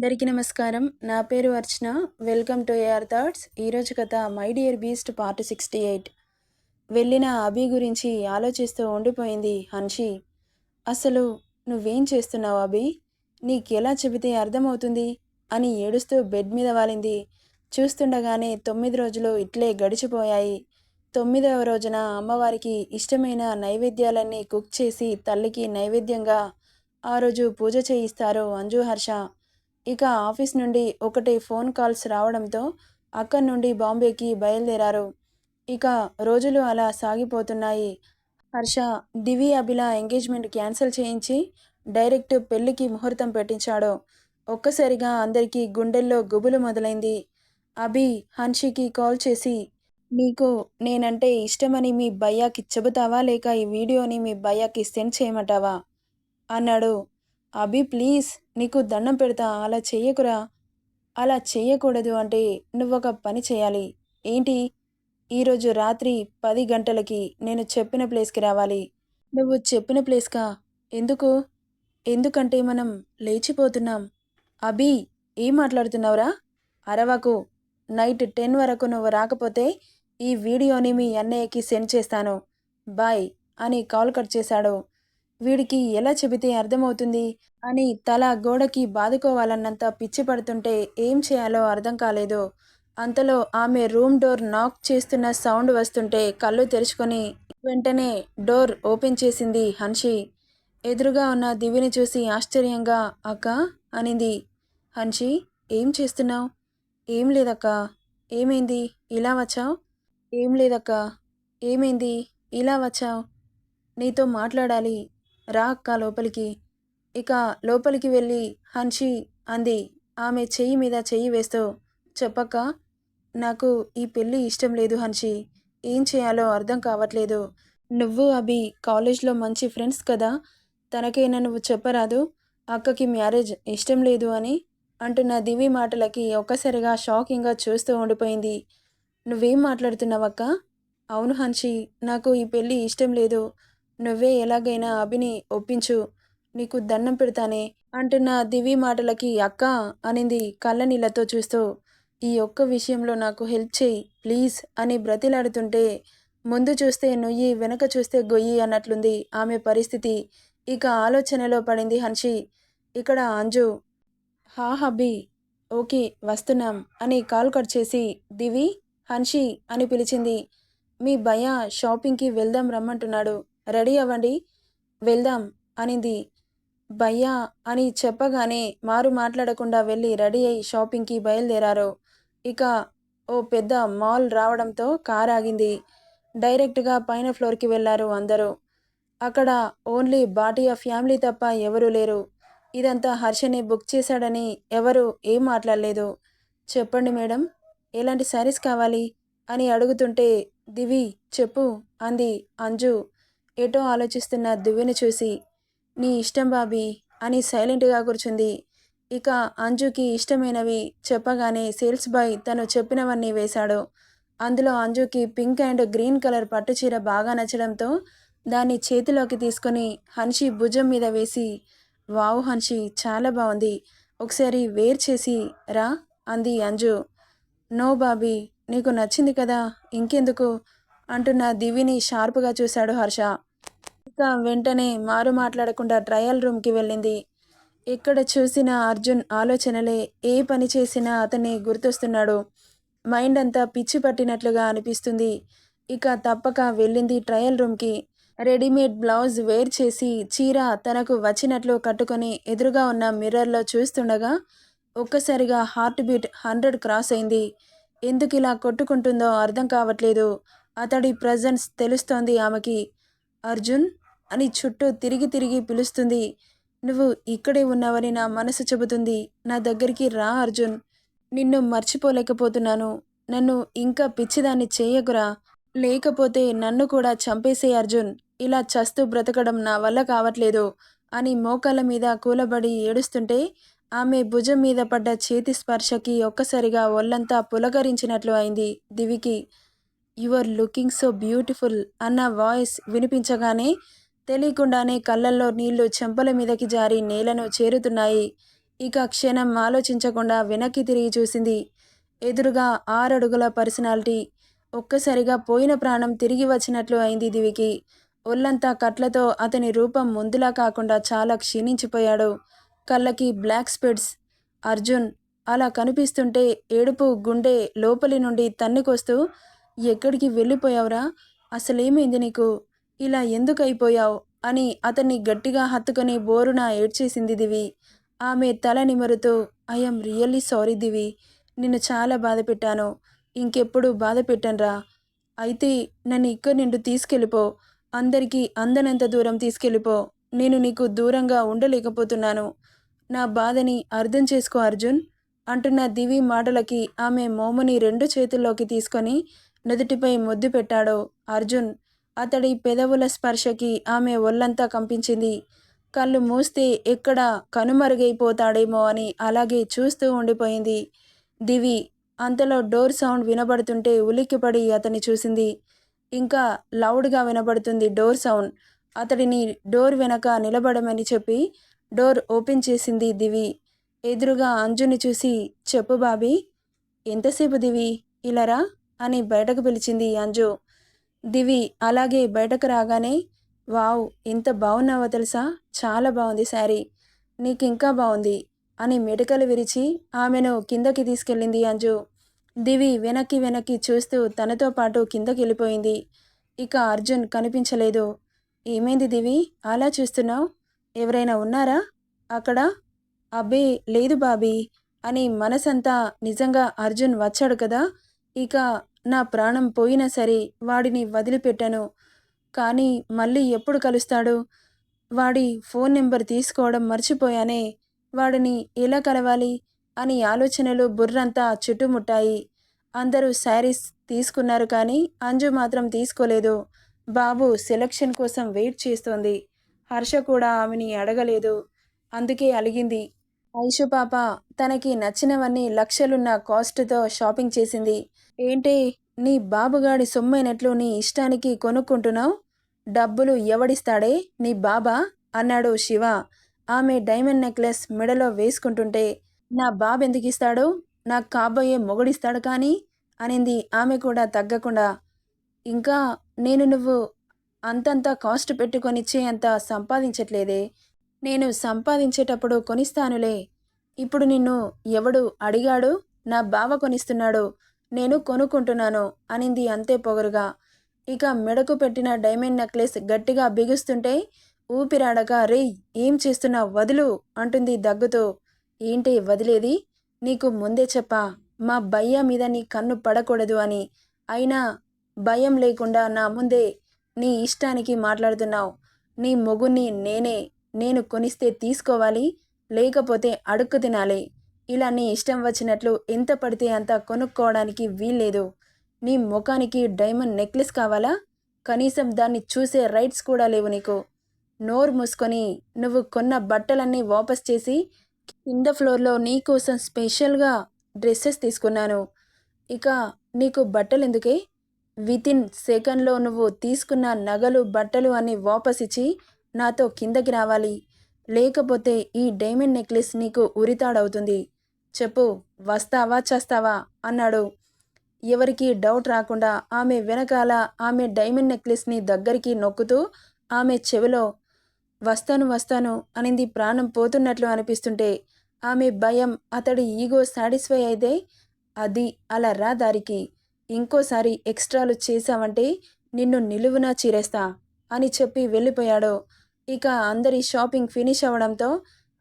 అందరికీ నమస్కారం. నా పేరు Archana. Welcome to AR thoughts. ఈరోజు కథ my dear beast part sixty eight. వెళ్ళిన అభి గురించి ఆలోచిస్తూ ఉండిపోయింది హన్షి. అసలు నువ్వేం చేస్తున్నావు అభి? నీకెలా చెబితే అర్థమవుతుంది అని ఏడుస్తూ బెడ్ మీద వాలింది. చూస్తుండగానే తొమ్మిది రోజులు ఇట్లే గడిచిపోయాయి. తొమ్మిదవ రోజున అమ్మవారికి ఇష్టమైన నైవేద్యాలన్నీ కుక్ చేసి తల్లికి నైవేద్యంగా ఆ రోజు పూజ చేయిస్తారు అంజు హర్ష ఇక ఆఫీస్ నుండి ఒకటి ఫోన్ కాల్స్ రావడంతో అక్కడి నుండి బాంబేకి బయలుదేరారు. ఇక రోజులు అలా సాగిపోతున్నాయి. హర్ష దివి అభిల ఎంగేజ్మెంట్ క్యాన్సిల్ చేయించి డైరెక్ట్ పెళ్ళికి ముహూర్తం పెట్టించాడు. ఒక్కసారిగా అందరికీ గుండెల్లో గుబులు మొదలైంది. అభి హన్షికి కాల్ చేసి నీకు నేనంటే ఇష్టమని మీ భయ్యాకి చెబుతావా లేక ఈ వీడియోని మీ భయ్యాకి సెండ్ చేయమంటావా? అన్నాడు. అభి ప్లీజ్. నీకు దండం పెడతా అలా చెయ్యకురా. అలా చెయ్యకూడదు అంటే నువ్వొక పని చేయాలి. ఏంటి? ఈరోజు రాత్రి పది గంటలకి నేను చెప్పిన ప్లేస్కి రావాలి. నువ్వు చెప్పిన ప్లేస్కా? ఎందుకు? ఎందుకంటే మనం లేచిపోతున్నాం. అభి ఏం మాట్లాడుతున్నావురా? అరవకు నైట్ టెన్ వరకు నువ్వు రాకపోతే ఈ వీడియోని మీ అన్నయ్యకి సెండ్ చేస్తాను. బాయ్ అని కాల్ కట్ చేశాడు. వీడికి ఎలా చెబితే అర్థమవుతుంది అని తల గోడకి బాదుకోవాలన్నంత పిచ్చి పడుతుంటే ఏం చేయాలో అర్థం కాలేదు. అంతలో ఆమె రూమ్ డోర్ నాక్ చేస్తున్న సౌండ్ వస్తుంటే కళ్ళు తెరుచుకొని వెంటనే డోర్ ఓపెన్ చేసింది హన్షి. ఎదురుగా ఉన్న దివిని చూసి ఆశ్చర్యంగా అక్క అనింది. హన్షి ఏం చేస్తున్నావు? ఏం లేదక్క. ఏమైంది? ఇలా వచ్చావు? ఏం లేదక్క. ఏమైంది? ఇలా వచ్చావు? నీతో మాట్లాడాలి. రా అక్క లోపలికి. ఇక లోపలికి వెళ్ళి హన్షి అంది. ఆమె చెయ్యి మీద చెయ్యి వేస్తూ చెప్పక్క నాకు ఈ పెళ్ళి ఇష్టం లేదు హన్షి. ఏం చేయాలో అర్థం కావట్లేదు. నువ్వు అభి కాలేజ్లో మంచి ఫ్రెండ్స్ కదా. తనకైనా నువ్వు చెప్పరాదు. అక్కకి మ్యారేజ్ ఇష్టం లేదు అని అంటున్న దివి మాటలకి ఒక్కసారిగా షాకింగ్గా చూస్తూ ఉండిపోయింది. నువ్వేం మాట్లాడుతున్నావక్క? అవును హన్షి నాకు ఈ పెళ్ళి ఇష్టం లేదు. నువ్వే ఎలాగైనా అభిని ఒప్పించు. నీకు దండం పెడతానే అంటున్న దివి మాటలకి అక్క అనింది కళ్ళనీళ్ళతో చూస్తూ. ఈ ఒక్క విషయంలో నాకు హెల్ప్ చేయి ప్లీజ్ అని బ్రతిలాడుతుంటే ముందు చూస్తే నొయ్యి వెనక చూస్తే గొయ్యి అన్నట్లుంది ఆమె పరిస్థితి. ఇక ఆలోచనలో పడింది హన్షి. ఇక్కడ అంజు. హా హబి ఓకే వస్తున్నాం అని కాల్ కట్ చేసి దివి హన్షి అని పిలిచింది. మీ భయ షాపింగ్కి వెళ్దాం రమ్మంటున్నాడు. రెడీ అవ్వండి వెళ్దాం అనింది. భయ్యా అని చెప్పగానే మారు మాట్లాడకుండా వెళ్ళి రెడీ అయి షాపింగ్కి బయలుదేరారు. ఇక ఓ పెద్ద మాల్ రావడంతో కార్ ఆగింది. డైరెక్ట్గా పైన ఫ్లోర్కి వెళ్ళారు అందరూ. అక్కడ ఓన్లీ బాటియా ఫ్యామిలీ తప్ప ఎవరూ లేరు. ఇదంతా హర్షని బుక్ చేశాడని ఎవరు ఏం మాట్లాడలేదు. చెప్పండి మేడం ఎలాంటి శారీస్ కావాలి? అని అడుగుతుంటే దివి చెప్పు అంది అంజు. ఏటో ఆలోచిస్తున్న దివ్యని చూసి నీ ఇష్టం బాబీ అని సైలెంట్గా కూర్చుంది. ఇక అంజుకి ఇష్టమైనవి చెప్పగానే సేల్స్ బాయ్ తను చెప్పినవన్నీ వేశాడు. అందులో అంజుకి పింక్ అండ్ గ్రీన్ కలర్ పట్టుచీర బాగా నచ్చడంతో దాన్ని చేతిలోకి తీసుకొని హన్షి భుజం మీద వేసి వావ్ హన్షి చాలా బాగుంది ఒకసారి వేర్ చేసి రా అంది అంజు. నో బాబీ నీకు నచ్చింది కదా ఇంకెందుకు? అంటున్న దివిని షార్ప్గా చూశాడు హర్ష. ఇక వెంటనే మారు మాట్లాడకుండా ట్రయల్ రూమ్కి వెళ్ళింది. ఎక్కడ చూసినా అర్జున్ ఆలోచనలే ఏ పని చేసినా అతన్ని గుర్తొస్తున్నాడు. మైండ్ అంతా పిచ్చి పట్టినట్లుగా అనిపిస్తుంది. ఇక తప్పక వెళ్ళింది ట్రయల్ రూమ్కి. రెడీమేడ్ బ్లౌజ్ వేర్ చేసి చీర తనకు వచ్చినట్లు కట్టుకొని ఎదురుగా ఉన్న మిర్రర్లో చూస్తుండగా ఒక్కసారిగా హార్ట్ బీట్ హండ్రెడ్ క్రాస్ అయింది. ఎందుకు ఇలా కొట్టుకుంటుందో అర్థం కావట్లేదు. అతడి ప్రజెన్స్ తెలుస్తోంది ఆమెకి. అర్జున్ అని చుట్టూ తిరిగి తిరిగి పిలుస్తుంది. నువ్వు ఇక్కడే ఉన్నావని నా మనసు చెబుతుంది. నా దగ్గరికి రా అర్జున్. నిన్ను మర్చిపోలేకపోతున్నాను. నన్ను ఇంకా పిచ్చిదాన్ని చేయకురా. లేకపోతే నన్ను కూడా చంపేసే అర్జున్. ఇలా చస్తూ బ్రతకడం నా వల్ల కావట్లేదు అని మోకాళ్ళ మీద కూలబడి ఏడుస్తుంటే ఆమె భుజం మీద పడ్డ చేతి స్పర్శకి ఒక్కసారిగా ఒళ్ళంతా పులకరించినట్లు అయింది దివికి. యువర్ లుకింగ్ సో బ్యూటిఫుల్ అన్న వాయిస్ వినిపించగానే తెలియకుండానే కళ్ళల్లో నీళ్ళు చెంపల మీదకి జారి నేలను చేరుతున్నాయి. ఇక క్షణం ఆలోచించకుండా వెనక్కి తిరిగి చూసింది. ఎదురుగా ఆరడుగుల పర్సనాలిటీ. ఒక్కసారిగా పోయిన ప్రాణం తిరిగి వచ్చినట్లు అయింది దివికి. ఒళ్ళంతా కట్లతో అతని రూపం ముందులా కాకుండా చాలా క్షీణించిపోయాడు. కళ్ళకి బ్లాక్ స్పెడ్స్. అర్జున్ అలా కనిపిస్తుంటే ఏడుపు గుండె లోపలి నుండి తన్నుకొస్తూ ఎక్కడికి వెళ్ళిపోయావురా? అసలేమైంది నీకు? ఇలా ఎందుకు అయిపోయావు? అని అతన్ని గట్టిగా హత్తుకొని బోరున ఏడ్చేసింది దివి. ఆమె తల నిమరుతూ ఐఎమ్ రియల్లీ సారీ దివి. నిన్ను చాలా బాధ పెట్టాను. ఇంకెప్పుడు బాధ పెట్టనురా. అయితే నన్ను ఇక్కడి నుండి తీసుకెళ్ళిపో. అందరికీ అందనంత దూరం తీసుకెళ్ళిపో. నేను నీకు దూరంగా ఉండలేకపోతున్నాను. నా బాధని అర్థం చేసుకో అర్జున్. అంటున్న దివి మాటలకి ఆమె మోముని రెండు చేతుల్లోకి తీసుకొని నుదుటిపై ముద్దు పెట్టాడు అర్జున్. అతడి పెదవుల స్పర్శకి ఆమె ఒళ్ళంతా కంపించింది. కళ్ళు మూస్తే ఎక్కడ కనుమరుగైపోతాడేమో అని అలాగే చూస్తూ ఉండిపోయింది. దివి అంతలో డోర్ సౌండ్ వినబడుతుంటే ఉలిక్కిపడి అతన్ని చూసింది. ఇంకా లౌడ్గా వినబడుతుంది డోర్ సౌండ్. అతడిని డోర్ వెనక నిలబడమని చెప్పి డోర్ ఓపెన్ చేసింది దివి. ఎదురుగా అంజుని చూసి చెప్పు బాబీ ఎంతసేపు దివి? ఇలారా అని బయటకు పిలిచింది అంజు. దివి అలాగే బయటకు రాగానే వావ్ ఎంత బాగున్నావో తెలుసా? చాలా బాగుంది శారీ. నీకు ఇంకా బాగుంది అని మెడకలు విరిచి ఆమెను కిందకి తీసుకెళ్ళింది అంజు. దివి వెనక్కి వెనక్కి చూస్తూ తనతో పాటు కిందకి వెళ్ళిపోయింది. ఇక అర్జున్ కనిపించలేదు. ఏమైంది దివి? అలా చూస్తున్నావు? ఎవరైనా ఉన్నారా? అక్కడ? అబ్బే లేదు బాబీ అని మనసంతా నిజంగా అర్జున్ వచ్చాడు కదా. ఇక నా ప్రాణం పోయినా సరే వాడిని వదిలిపెట్టాను. కానీ మళ్ళీ ఎప్పుడు కలుస్తాడు? వాడి ఫోన్ నెంబర్ తీసుకోవడం మర్చిపోయానే వాడిని ఎలా కలవాలి? అని ఆలోచనలు బుర్రంతా చుట్టుముట్టాయి. అందరూ శారీస్ తీసుకున్నారు కానీ అంజు మాత్రం తీసుకోలేదు. బాబు సెలక్షన్ కోసం వెయిట్ చేస్తోంది. హర్ష కూడా ఆమెని అడగలేదు. అందుకే అలిగింది. ఐషు పాప తనకి నచ్చినవన్నీ లక్షలున్న కాస్ట్తో షాపింగ్ చేసింది. ఏంటి నీ బాబుగాడి సొమ్మైనట్లు నీ ఇష్టానికి కొనుక్కుంటున్నావు? డబ్బులు ఎవడిస్తాడే? నీ బాబా? అన్నాడు శివ. ఆమె డైమండ్ నెక్లెస్ మెడలో వేసుకుంటుంటే నా బాబు ఎందుకు ఇస్తాడు నాకు కాబోయే మొగుడిస్తాడు కానీ? అనింది ఆమె కూడా తగ్గకుండా. ఇంకా నేను నువ్వు అంతంత కాస్ట్ పెట్టుకొనిచ్చే అంత సంపాదించట్లేదే? నేను సంపాదించేటప్పుడు కొనిస్తానులే. ఇప్పుడు నిన్ను ఎవడు అడిగాడు? నా బావ కొనిస్తున్నాడు. నేను కొనుక్కుంటున్నాను అనింది అంతే పొగరుగా. ఇక మెడకు పెట్టిన డైమండ్ నెక్లెస్ గట్టిగా బిగుస్తుంటే ఊపిరాడక రే ఏం చేస్తున్నావు? వదులు అంటుంది దగ్గుతూ. ఏంటి వదిలేది? నీకు ముందే చెప్పా మా భయ్య మీద నీ కన్ను పడకూడదు అని. అయినా భయం లేకుండా నా ముందే నీ ఇష్టానికి మాట్లాడుతున్నావు. నీ మొగుని నేనే నేను కొనిస్తే తీసుకోవాలి లేకపోతే అడుక్కు తినాలి. ఇలా నీ ఇష్టం వచ్చినట్లు ఎంత పడితే అంత కొనుక్కోవడానికి వీల్లేదు. నీ ముఖానికి డైమండ్ నెక్లెస్ కావాలా? కనీసం దాన్ని చూసే రైట్స్ కూడా లేవు నీకు. నోరు మూసుకొని నువ్వు కొన్న బట్టలన్నీ వాపస్ చేసి కింద ఫ్లోర్లో నీకోసం స్పెషల్గా డ్రెస్సెస్ తీసుకున్నాను. ఇక నీకు బట్టలు ఎందుకే వితిన్ సెకండ్లో నువ్వు తీసుకున్న నగలు బట్టలు అన్నీ వాపస్ ఇచ్చి నాతో కిందకి రావాలి. లేకపోతే ఈ డైమండ్ నెక్లెస్ నీకు ఉరితాడవుతుంది. చెప్పు వస్తావా చేస్తావా? అన్నాడు. ఎవరికి డౌట్ రాకుండా ఆమె వెనకాల ఆమె డైమండ్ నెక్లెస్ని దగ్గరికి నొక్కుతూ ఆమె చెవిలో వస్తాను వస్తాను అనింది ప్రాణం పోతున్నట్లు అనిపిస్తుంటే ఆమె భయం అతడి ఈగో సాటిస్ఫై అయితే అది అలా రా దారికి. ఇంకోసారి ఎక్స్ట్రాలు చేశావంటే నిన్ను నిలువునా చీరేస్తా అని చెప్పి వెళ్ళిపోయాడు. ఇక అందరి షాపింగ్ ఫినిష్ అవ్వడంతో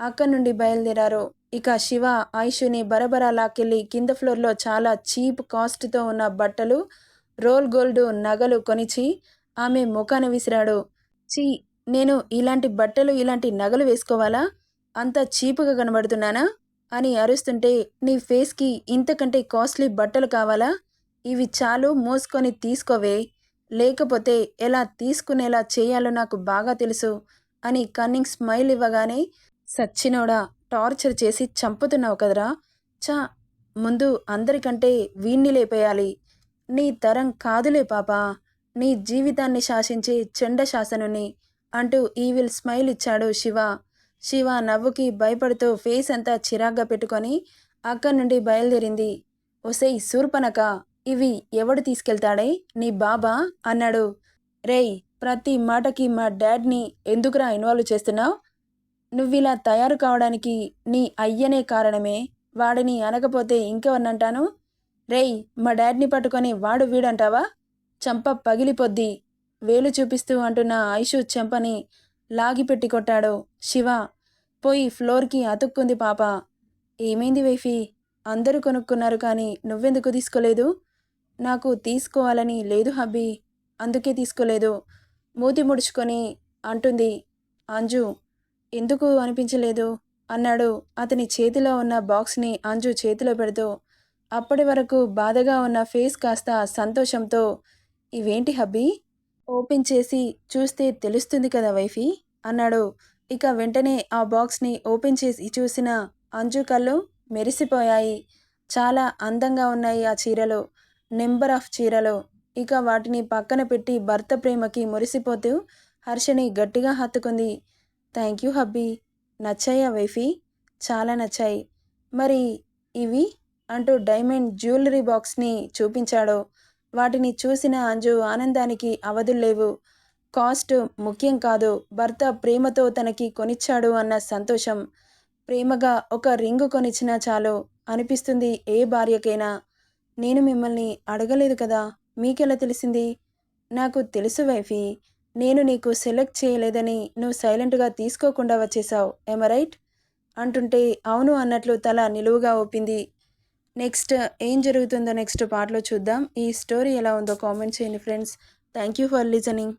అక్కడి నుండి బయలుదేరారు. ఇక శివ ఆయుషుని బరబరా లాక్కెళ్ళి కింద ఫ్లోర్లో చాలా చీప్ కాస్ట్తో ఉన్న బట్టలు రోల్ గోల్డ్ నగలు కొనిచి ఆమె ముఖాన విసిరాడు. చీ నేను ఇలాంటి బట్టలు ఇలాంటి నగలు వేసుకోవాలా? అంత చీపుగా కనబడుతున్నానా? అని అరుస్తుంటే నీ ఫేస్కి ఇంతకంటే కాస్ట్లీ బట్టలు కావాలా? ఇవి చాలు మోసుకొని తీసుకోవే. లేకపోతే ఎలా తీసుకునేలా చేయాలో నాకు బాగా తెలుసు. అని కన్నింగ్ స్మైల్ ఇవ్వగానే సచ్చినోడా టార్చర్ చేసి చంపుతున్నావు కదరా. చా ముందు అందరికంటే వీణ్ణి లేపేయాలి. నీ తరం కాదులే పాపా. నీ జీవితాన్ని శాసించే చెండ శాసనుని అంటూ ఈవిల్ స్మైల్ ఇచ్చాడు శివ. శివ నవ్వుకి భయపడుతూ ఫేస్ అంతా చిరాగ్గా పెట్టుకొని అక్కడి నుండి బయలుదేరింది. ఒసేయ్ శూర్పనక ఇవి ఎవడు తీసుకెళ్తాడే? నీ బాబా? అన్నాడు. రేయ్ ప్రతి మాటకి మా డాడ్ని ఎందుకురా ఇన్వాల్వ్ చేస్తున్నావు? నువ్విలా తయారు కావడానికి నీ అయ్యనే కారణమే. వాడిని అనకపోతే ఇంకెవరినంటాను? రేయ్ మా డాడ్ని పట్టుకొని వాడు వీడంటావా? చంప పగిలిపోద్ది. వేలు చూపిస్తూ అంటున్న ఐషు చెంపని లాగిపెట్టి కొట్టాడు. శివ పోయి ఫ్లోర్కి అతుక్కుంది పాప. ఏమైంది వైఫీ? అందరూ కొనుక్కున్నారు కానీ నువ్వెందుకు తీసుకోలేదు? నాకు తీసుకోవాలని లేదు హబ్బీ. అందుకే తీసుకోలేదు. మూతి ముడుచుకొని అంటుంది అంజు ఎందుకు అనిపించలేదు? అన్నాడు. అతని చేతిలో ఉన్న బాక్స్ని అంజు చేతిలో పెడుతూ అప్పటి వరకు బాధగా ఉన్న ఫేస్ కాస్త సంతోషంతో ఇవేంటి హబ్బీ? ఓపెన్ చేసి చూస్తే తెలుస్తుంది కదా వైఫీ? అన్నాడు. ఇక వెంటనే ఆ బాక్స్ని ఓపెన్ చేసి చూసిన అంజు కళ్ళు మెరిసిపోయాయి. చాలా అందంగా ఉన్నాయి ఆ చీరలు. నెంబర్ ఆఫ్ చీరలు. ఇక వాటిని పక్కన పెట్టి భర్త ప్రేమకి మురిసిపోతూ హర్షని గట్టిగా హత్తుకుంది. Thank you hubby. నచ్చాయా వైఫీ? చాలా నచ్చాయి. మరి ఇవి? అంటూ డైమండ్ జ్యువెలరీ బాక్స్ని చూపించాడు. వాటిని చూసిన అంజు ఆనందానికి అవధుల్లేవు కాస్ట్ ముఖ్యం కాదు. భర్త ప్రేమతో తనకి కొనిచ్చాడు అన్న సంతోషం. ప్రేమగా ఒక రింగు కొనిచ్చినా చాలు. అనిపిస్తుంది ఏ భార్యకైనా. నేను మిమ్మల్ని అడగలేదు కదా. మీకెలా తెలిసింది? నాకు తెలుసు వైఫీ. నేను నీకు సెలెక్ట్ చేయలేదని నువ్వు సైలెంట్గా తీసుకోకుండా వచ్చేసావు. రైట్ అంటుంటే అవును అన్నట్లు తల నిలువుగా ఒప్పింది నెక్స్ట్ ఏం జరుగుతుందో నెక్స్ట్ పార్ట్లో చూద్దాం. ఈ స్టోరీ ఎలా ఉందో కామెంట్ చేయండి friends. Thank you for listening.